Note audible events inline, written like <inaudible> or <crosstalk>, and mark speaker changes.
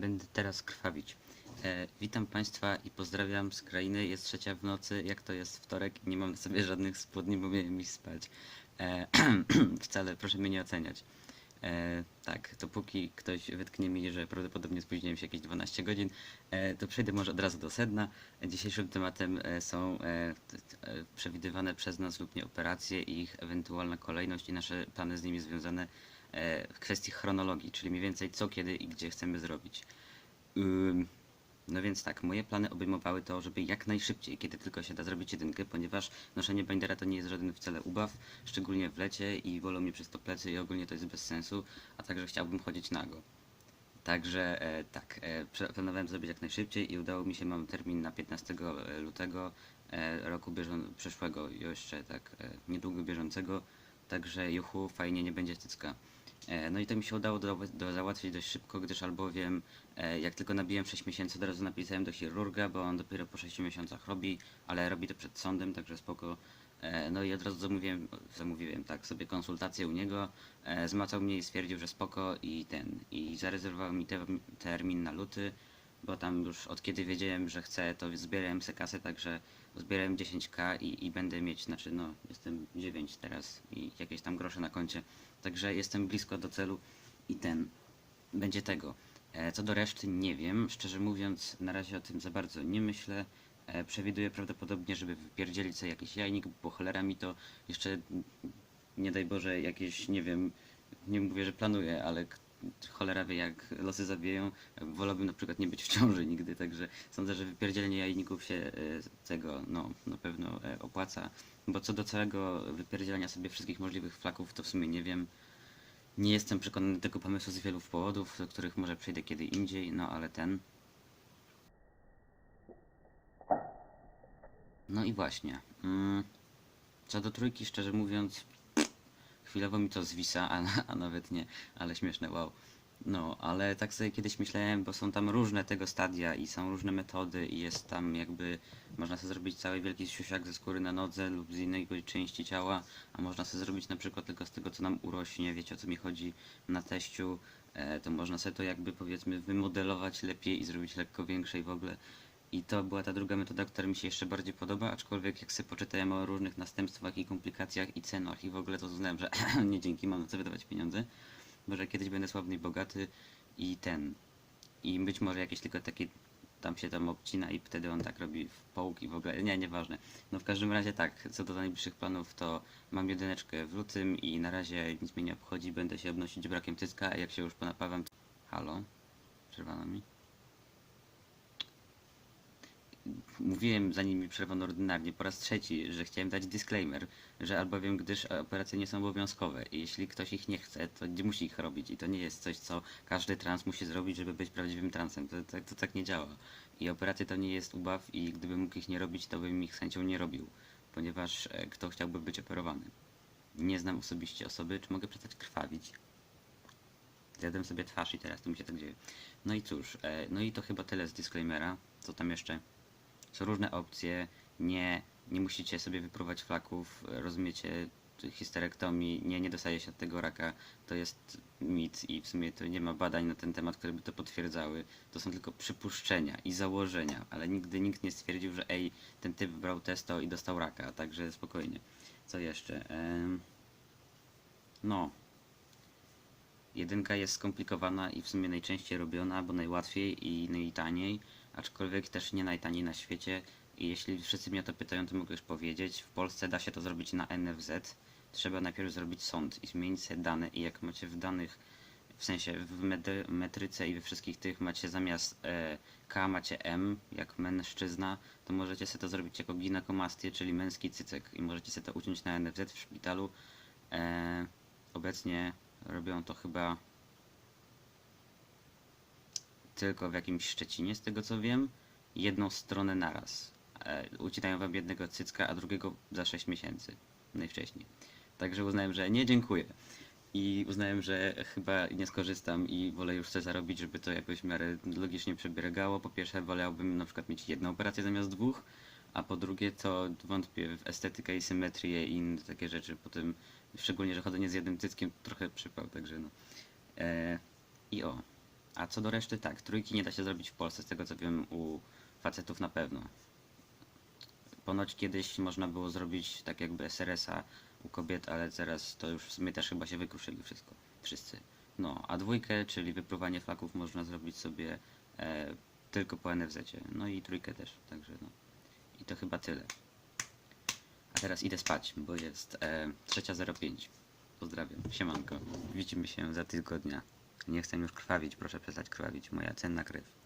Speaker 1: Będę teraz krwawić. E, witam Państwa i pozdrawiam z krainy. Jest trzecia w nocy, jak to jest wtorek i nie mam na sobie żadnych spodni, bo miałem iść spać. E, <clears throat> wcale, proszę mnie nie oceniać. E, tak, dopóki ktoś wytknie mi, że prawdopodobnie spóźniłem się jakieś 12 godzin, e, to przejdę może od razu do sedna. Dzisiejszym tematem e, są e, e, przewidywane przez nas lub nie operacje i ich ewentualna kolejność i nasze plany z nimi związane e, w kwestii chronologii, czyli mniej więcej co, kiedy i gdzie chcemy zrobić. Ym, no więc tak, moje plany obejmowały to, żeby jak najszybciej, kiedy tylko się da zrobić jedynkę, ponieważ noszenie bindera to nie jest żaden wcale ubaw, szczególnie w lecie i bolą mnie przez to plecy i ogólnie to jest bez sensu, a także chciałbym chodzić nago. Także e, tak, e, planowałem zrobić jak najszybciej i udało mi się, mam termin na 15 lutego e, roku bieżą- przyszłego, jeszcze tak e, niedługo bieżącego, także juchu, fajnie, nie będzie cycka. E, No i to mi się udało do, do załatwić dość szybko, gdyż albowiem e, jak tylko nabiłem 6 miesięcy, od razu napisałem do chirurga, bo on dopiero po 6 miesiącach robi, ale robi to przed sądem, także spoko. E, No i od razu zamówiłem, zamówiłem tak sobie konsultację u niego, zmacał mnie i stwierdził, że spoko i ten, i zarezerwował mi te, termin na luty, bo tam już od kiedy wiedziałem, że chcę, to zbierałem se kasę, także zbierałem 10k i, i będę mieć, znaczy no, jestem 9 teraz i jakieś tam grosze na koncie, także jestem blisko do celu i ten, będzie tego. E, Co do reszty nie wiem, szczerze mówiąc na razie o tym za bardzo nie myślę. E, Przewiduję prawdopodobnie, żeby wypierdzielić sobie jakiś jajnik, bo cholera mi to jeszcze nie daj Boże jakieś, nie wiem, nie mówię, że planuję, ale cholera wie jak losy zabiją. Wolałbym na przykład nie być w ciąży nigdy, także sądzę, że wypierdzielenie jajników się e, tego no, na pewno e, opłaca. Bo co do całego wypierdzielania sobie wszystkich możliwych flaków, to w sumie nie wiem. Nie jestem przekonany tego pomysłu z wielu powodów, do których może przejdę kiedy indziej, no ale ten. No i właśnie. Mm, co do trójki, szczerze mówiąc, chwilowo mi to zwisa, a, a nawet nie, ale śmieszne, wow. No, ale tak sobie kiedyś myślałem, bo są tam różne tego stadia i są różne metody i jest tam jakby, można sobie zrobić cały wielki siusiak ze skóry na nodze lub z innej części ciała, a można sobie zrobić na przykład tylko z tego, co nam urośnie, wiecie o co mi chodzi, na teściu, e, to można sobie to jakby powiedzmy wymodelować lepiej i zrobić lekko większe i w ogóle. I to była ta druga metoda, która mi się jeszcze bardziej podoba, aczkolwiek jak sobie poczytałem o różnych następstwach i komplikacjach i cenach i w ogóle to uznałem, że <clears throat> nie dzięki, mam na co wydawać pieniądze. Może kiedyś będę sławny i bogaty i ten. I być może jakieś tylko takie tam się tam obcina i wtedy on tak robi w połk i w ogóle, nie, nieważne. No w każdym razie tak, co do najbliższych planów, to mam jedyneczkę w lutym i na razie nic mnie nie obchodzi, będę się obnosić brakiem tycka, a jak się już ponapawam, to... Halo? Przerwano mi? Mówiłem, zanim mi przerwano ordynarnie, po raz trzeci, że chciałem dać disclaimer, że albowiem gdyż operacje nie są obowiązkowe i jeśli ktoś ich nie chce, to nie musi ich robić i to nie jest coś, co każdy trans musi zrobić, żeby być prawdziwym transem. To, to, to tak nie działa. I operacje to nie jest ubaw i gdybym mógł ich nie robić, to bym ich z chęcią nie robił, ponieważ e, kto chciałby być operowany? Nie znam osobiście osoby, czy mogę przestać krwawić? Zjadłem sobie twarz i teraz to mi się tak dzieje. No i cóż, e, no i to chyba tyle z disclaimera. Co tam jeszcze? Są różne opcje, nie, nie musicie sobie wypróbować flaków, rozumiecie, histerektomii, nie, nie dostaje się od tego raka, to jest mit i w sumie to nie ma badań na ten temat, które by to potwierdzały. To są tylko przypuszczenia i założenia, ale nigdy nikt nie stwierdził, że ej, ten typ brał testo i dostał raka, także spokojnie. Co jeszcze? Em, no, Jedynka jest skomplikowana i w sumie najczęściej robiona, bo najłatwiej i najtaniej, aczkolwiek też nie najtaniej na świecie. I jeśli wszyscy mnie o to pytają, to mogę już powiedzieć. W Polsce da się to zrobić na NFZ. Trzeba najpierw zrobić sąd i zmienić sobie dane i jak macie w danych, w sensie w metryce i we wszystkich tych macie zamiast e, K macie M, jak mężczyzna, to możecie sobie to zrobić jako ginekomastię, czyli męski cycek i możecie sobie to uciąć na NFZ w szpitalu. E, obecnie robią to chyba tylko w jakimś Szczecinie, z tego co wiem, jedną stronę naraz. E, ucinają wam jednego cycka, a drugiego za 6 miesięcy, najwcześniej. Także uznałem, że nie dziękuję. I uznałem, że chyba nie skorzystam i wolę już coś zarobić, żeby to jakoś w miarę logicznie przebiegało. Po pierwsze, wolałbym na przykład mieć jedną operację zamiast dwóch, a po drugie, to wątpię w estetykę i symetrię i inne takie rzeczy. Potem, szczególnie, że chodzenie z jednym cyckiem trochę przypał, także no. E, I o, A co do reszty, tak, trójki nie da się zrobić w Polsce, z tego co wiem, u facetów na pewno. Ponoć kiedyś można było zrobić tak jakby SRS-a u kobiet, ale teraz to już w sumie też chyba się wykruszyli wszystko, wszyscy. No, a dwójkę, czyli wypruwanie flaków można zrobić sobie e, tylko po NFZ-cie. No i trójkę też, także no. I to chyba tyle. A teraz idę spać, bo jest e, 3.05. Pozdrawiam, siemanko. Widzimy się za tylko dnia. Nie chcę już krwawić, proszę przestać krwawić. Moja cenna krew.